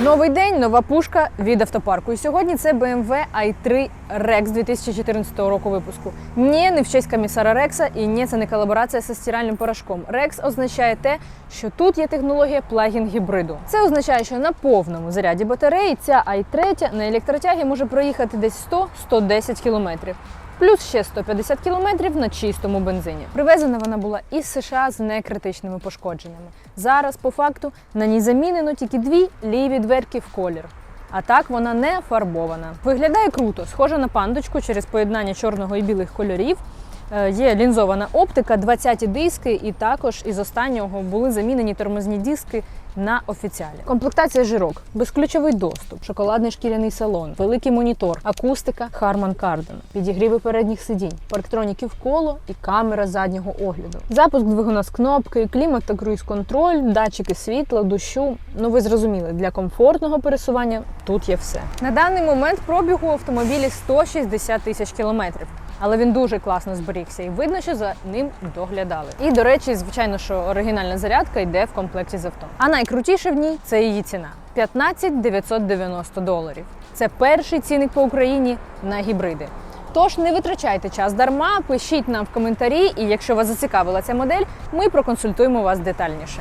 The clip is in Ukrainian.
Новий день, нова пушка від автопарку. І сьогодні це BMW i3 Rex 2014 року випуску. Ні, не в честь комісара Рекса, і ні, це не колаборація зі стиральним порошком. Rex означає те, що тут є технологія плагін гібриду. Це означає, що на повному заряді батареї ця i3 на електротягі може проїхати десь 100-110 кілометрів. Плюс ще 150 кілометрів на чистому бензині. Привезена вона була із США з некритичними пошкодженнями. Зараз, по факту, на ній замінено тільки дві ліві дверки в колір. А так вона не фарбована. Виглядає круто, схожа на пандочку через поєднання чорного і білих кольорів. Е, Є лінзована оптика, 20 диски, і також із останнього були замінені тормозні диски на офіціалі. Комплектація жирок, безключовий доступ, шоколадний шкіряний салон, великий монітор, акустика Harman Kardon, підігріви передніх сидінь, парктроніки коло і камера заднього огляду. Запуск двигуна з кнопки, клімат та круїз-контроль, датчики світла, дощу. Ну ви зрозуміли, для комфортного пересування тут є все. На даний момент пробігу автомобілі 160 тисяч кілометрів. Але він дуже класно зберігся, і видно, що за ним доглядали. І до речі, звичайно, що оригінальна зарядка йде в комплекті з авто. А найкрутіше в ній це її ціна 15 990 доларів. Це перший цінник по Україні на гібриди. Тож не витрачайте час дарма, пишіть нам в коментарі, і якщо вас зацікавила ця модель, ми проконсультуємо вас детальніше.